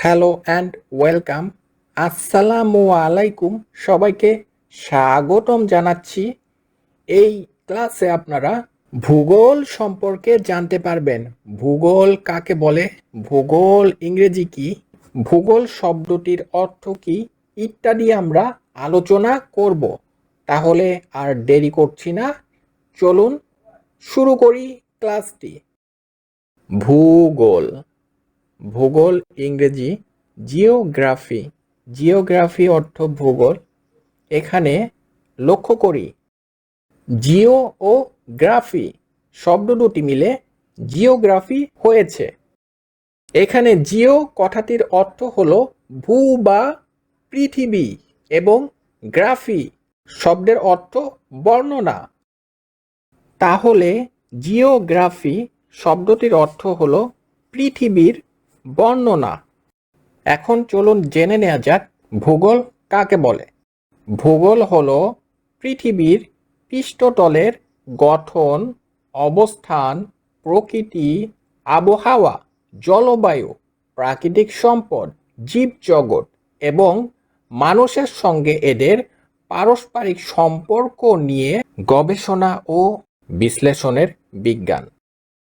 Hello and welcome. আসসালামু আলাইকুম। সবাইকে স্বাগতম জানাচ্ছি। এই ক্লাসে আপনারা ভূগোল সম্পর্কে জানতে পারবেন। ভূগোল কাকে বলে? ভূগোল ইংরেজি কি? ভূগোল শব্দটির অর্থ কি? ইত্যাদি আমরা আলোচনা করব। তাহলে আর দেরি করছি না। চলুন শুরু করি ক্লাসটি। ভূগোল ভূগোল, ইংরেজি, জিওগ্রাফি। জিওগ্রাফি অর্থ ভূগোল। এখানে লক্ষ্য করি। জিও ও গ্রাফি শব্দ দুটি মিলে জিওগ্রাফি হয়েছে। এখানে জিও কথাটির অর্থ হলো ভূ বা পৃথিবী এবং গ্রাফি শব্দের অর্থ বর্ণনা। তাহলে জিওগ্রাফি শব্দটির অর্থ হলো পৃথিবীর বর্ণনা। এখন চলুন জেনে নেওয়া যাক ভূগোল কাকে বলে। ভূগোল হলো পৃথিবীর পৃষ্ঠতলের গঠন, অবস্থান, প্রকৃতি, আবহাওয়া, জলবায়ু, প্রাকৃতিক সম্পদ, জীবজগৎ এবং মানুষের সঙ্গে এদের পারস্পরিক সম্পর্ক নিয়ে গবেষণা ও বিশ্লেষণের বিজ্ঞান।